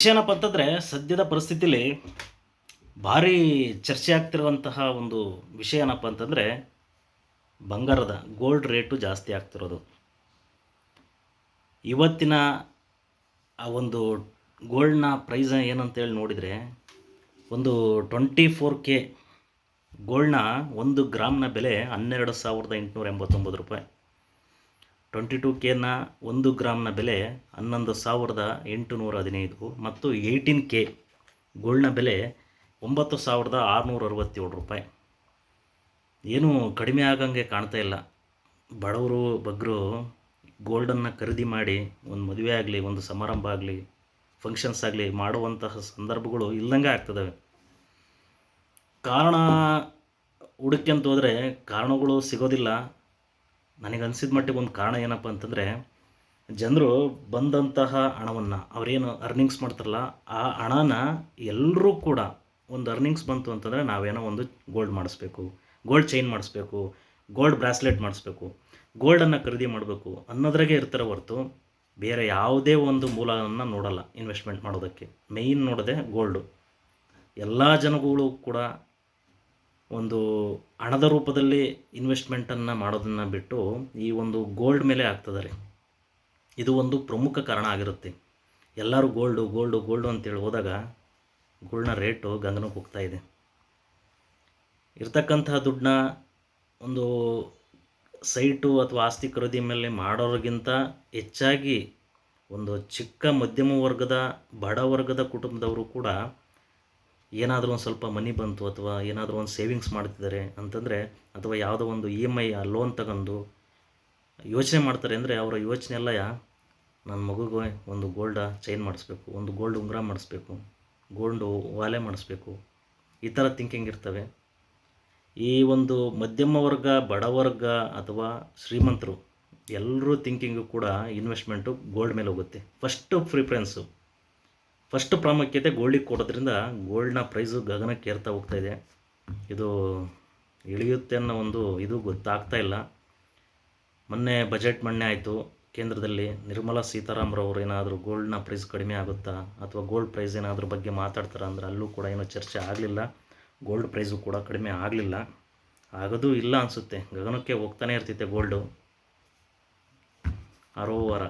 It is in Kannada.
ಏನಪ್ಪ ಅಂತಂದರೆ ಸದ್ಯದ ಪರಿಸ್ಥಿತಿಲಿ ಭಾರಿ ಚರ್ಚೆ ಆಗ್ತಿರುವಂತಹ ಒಂದು ವಿಷಯ ಏನಪ್ಪ ಅಂತಂದರೆ ಬಂಗಾರದ ಗೋಲ್ಡ್ ರೇಟು ಜಾಸ್ತಿ ಆಗ್ತಿರೋದು. ಇವತ್ತಿನ ಆ ಒಂದು ಗೋಲ್ಡ್ನ ಪ್ರೈಸ್ ಏನಂತೇಳಿ ನೋಡಿದರೆ ಒಂದು ಟ್ವೆಂಟಿ ಫೋರ್ ಕೆ ಗೋಲ್ಡ್ನ ಒಂದು ಗ್ರಾಮ್ನ ಬೆಲೆ ಹನ್ನೆರಡು ಸಾವಿರದ ಎಂಟುನೂರ ಎಂಬತ್ತೊಂಬತ್ತು ರೂಪಾಯಿ. ಟ್ವೆಂಟಿ ಟು ಕೆನ ಒಂದು ಗ್ರಾಮ್ನ ಬೆಲೆ ಹನ್ನೊಂದು ಸಾವಿರದ ಎಂಟುನೂರ ಹದಿನೈದು ಮತ್ತು ಏಯ್ಟೀನ್ ಕೆ ಗೋಲ್ಡ್ನ ಬೆಲೆ ಒಂಬತ್ತು ಸಾವಿರದ ಆರುನೂರ ಅರವತ್ತೇಳು ರೂಪಾಯಿ. ಏನೂ ಕಡಿಮೆ ಆಗಂಗೆ ಕಾಣ್ತಾ ಇಲ್ಲ. ಬಡವರು ಬಗ್ಗರು ಗೋಲ್ಡನ್ನು ಖರೀದಿ ಮಾಡಿ ಒಂದು ಮದುವೆ ಆಗಲಿ, ಒಂದು ಸಮಾರಂಭ ಆಗಲಿ ಫಂಕ್ಷನ್ಸ್ ಆಗಲಿ ಮಾಡುವಂತಹ ಸಂದರ್ಭಗಳು ಇಲ್ಲದಂಗೆ ಆಗ್ತದವೆ. ಕಾರಣ, ಹುಡುಕ್ಯಂತ ಹೋದರೆ ಕಾರಣಗಳು ಸಿಗೋದಿಲ್ಲ. ನನಗನ್ಸಿದ ಮಟ್ಟಿಗೆ ಒಂದು ಕಾರಣ ಏನಪ್ಪ ಅಂತಂದರೆ, ಜನರು ಬಂದಂತಹ ಹಣವನ್ನು ಅವರೇನು ಅರ್ನಿಂಗ್ಸ್ ಮಾಡ್ತಾರಲ್ಲ, ಆ ಹಣನ ಎಲ್ಲರೂ ಕೂಡ ಒಂದು ಅರ್ನಿಂಗ್ಸ್ ಬಂತು ಅಂತಂದರೆ ನಾವೇನೋ ಒಂದು ಗೋಲ್ಡ್ ಮಾಡಿಸ್ಬೇಕು ಗೋಲ್ಡ್ ಚೈನ್ ಮಾಡಿಸ್ಬೇಕು ಗೋಲ್ಡ್ ಬ್ರಾಸ್ಲೆಟ್ ಮಾಡಿಸ್ಬೇಕು ಗೋಲ್ಡನ್ನು ಖರೀದಿ ಮಾಡಬೇಕು ಅನ್ನೋದ್ರಾಗೆ ಇರ್ತಾರೆ ಹೊರತು ಬೇರೆ ಯಾವುದೇ ಒಂದು ಮೂಲವನ್ನು ನೋಡಲ್ಲ ಇನ್ವೆಸ್ಟ್ಮೆಂಟ್ ಮಾಡೋದಕ್ಕೆ. ಮೇಯ್ನ್ ನೋಡದೆ ಗೋಲ್ಡು ಎಲ್ಲ ಜನಗಳು ಕೂಡ ಒಂದು ಹಣದ ರೂಪದಲ್ಲಿ ಇನ್ವೆಸ್ಟ್ಮೆಂಟನ್ನು ಮಾಡೋದನ್ನು ಬಿಟ್ಟು ಈ ಒಂದು ಗೋಲ್ಡ್ ಮೇಲೆ ಆಗ್ತದೆ ಇದು ಒಂದು ಪ್ರಮುಖ ಕಾರಣ ಆಗಿರುತ್ತೆ. ಎಲ್ಲರೂ ಗೋಲ್ಡು ಗೋಲ್ಡು ಗೋಲ್ಡು ಅಂತೇಳಿ ಹೋದಾಗ ಗೋಲ್ಡ್ನ ರೇಟು ಗಂಗನಕ್ಕೆ ಹೋಗ್ತಾ ಇದೆ. ಇರ್ತಕ್ಕಂತಹ ದುಡ್ಡನ್ನ ಒಂದು ಸೈಟು ಅಥವಾ ಆಸ್ತಿ ಖರೀದಿ ಮೇಲೆ ಮಾಡೋರಿಗಿಂತ ಹೆಚ್ಚಾಗಿ ಒಂದು ಚಿಕ್ಕ ಮಧ್ಯಮ ವರ್ಗದ, ಬಡ ವರ್ಗದ ಕುಟುಂಬದವರು ಕೂಡ ಏನಾದರೂ ಒಂದು ಸ್ವಲ್ಪ ಮನಿ ಬಂತು ಅಥವಾ ಏನಾದರೂ ಒಂದು ಸೇವಿಂಗ್ಸ್ ಮಾಡ್ತಿದ್ದಾರೆ ಅಂತಂದರೆ ಅಥವಾ ಯಾವುದೋ ಒಂದು ಇ ಎಂ ಐ ಲೋನ್ ತಗೊಂಡು ಯೋಚನೆ ಮಾಡ್ತಾರೆ ಅಂದರೆ ಅವರ ಯೋಚನೆ ಎಲ್ಲ ನನ್ನ ಮಗುಗೆ ಒಂದು ಗೋಲ್ಡ ಚೈನ್ ಮಾಡಿಸ್ಬೇಕು, ಒಂದು ಗೋಲ್ಡ್ ಉಂಗುರ ಮಾಡಿಸ್ಬೇಕು ಗೋಲ್ಡು ವಾಲೆ ಮಾಡಿಸ್ಬೇಕು, ಈ ಥರ ಥಿಂಕಿಂಗ್ ಇರ್ತವೆ. ಈ ಒಂದು ಮಧ್ಯಮ ವರ್ಗ ಬಡವರ್ಗ ಅಥವಾ ಶ್ರೀಮಂತರು ಎಲ್ಲರೂ ಥಿಂಕಿಂಗು ಕೂಡ ಇನ್ವೆಸ್ಟ್ಮೆಂಟು ಗೋಲ್ಡ್ ಮೇಲೆ ಹೋಗುತ್ತೆ. ಫಸ್ಟು ಪ್ರಿಫರೆನ್ಸು ಫಸ್ಟ್ ಪ್ರಾಮುಖ್ಯತೆ ಗೋಲ್ಡಿಗೆ ಕೊಡೋದ್ರಿಂದ ಗೋಲ್ಡ್ನ ಪ್ರೈಸು ಗಗನಕ್ಕೆ ಏರ್ತಾ ಹೋಗ್ತಾ ಇದೆ. ಇದು ಇಳಿಯುತ್ತೆ ಅನ್ನೋ ಒಂದು ಇದು ಗೊತ್ತಾಗ್ತಾ ಇಲ್ಲ. ಮೊನ್ನೆ ಬಜೆಟ್ ಮೊನ್ನೆ ಆಯಿತು. ಕೇಂದ್ರದಲ್ಲಿ ನಿರ್ಮಲಾ ಸೀತಾರಾಮರವರು ಏನಾದರೂ ಗೋಲ್ಡ್ನ ಪ್ರೈಸ್ ಕಡಿಮೆ ಆಗುತ್ತಾ? ಅಥವಾ ಗೋಲ್ಡ್ ಪ್ರೈಸ್ ಏನಾದರೂ ಬಗ್ಗೆ ಮಾತಾಡ್ತಾರ ಅಂದ್ರೆ ಅಲ್ಲೂ ಕೂಡ ಏನೋ ಚರ್ಚೆ ಆಗಲಿಲ್ಲ. ಗೋಲ್ಡ್ ಪ್ರೈಸು ಕೂಡ ಕಡಿಮೆ ಆಗಲಿಲ್ಲ. ಆಗೋದು ಇಲ್ಲ ಅನಿಸುತ್ತೆ. ಗಗನಕ್ಕೆ ಹೋಗ್ತಾನೆ ಇರ್ತೈತೆ ಗೋಲ್ಡು ಆರೋ ವಾರ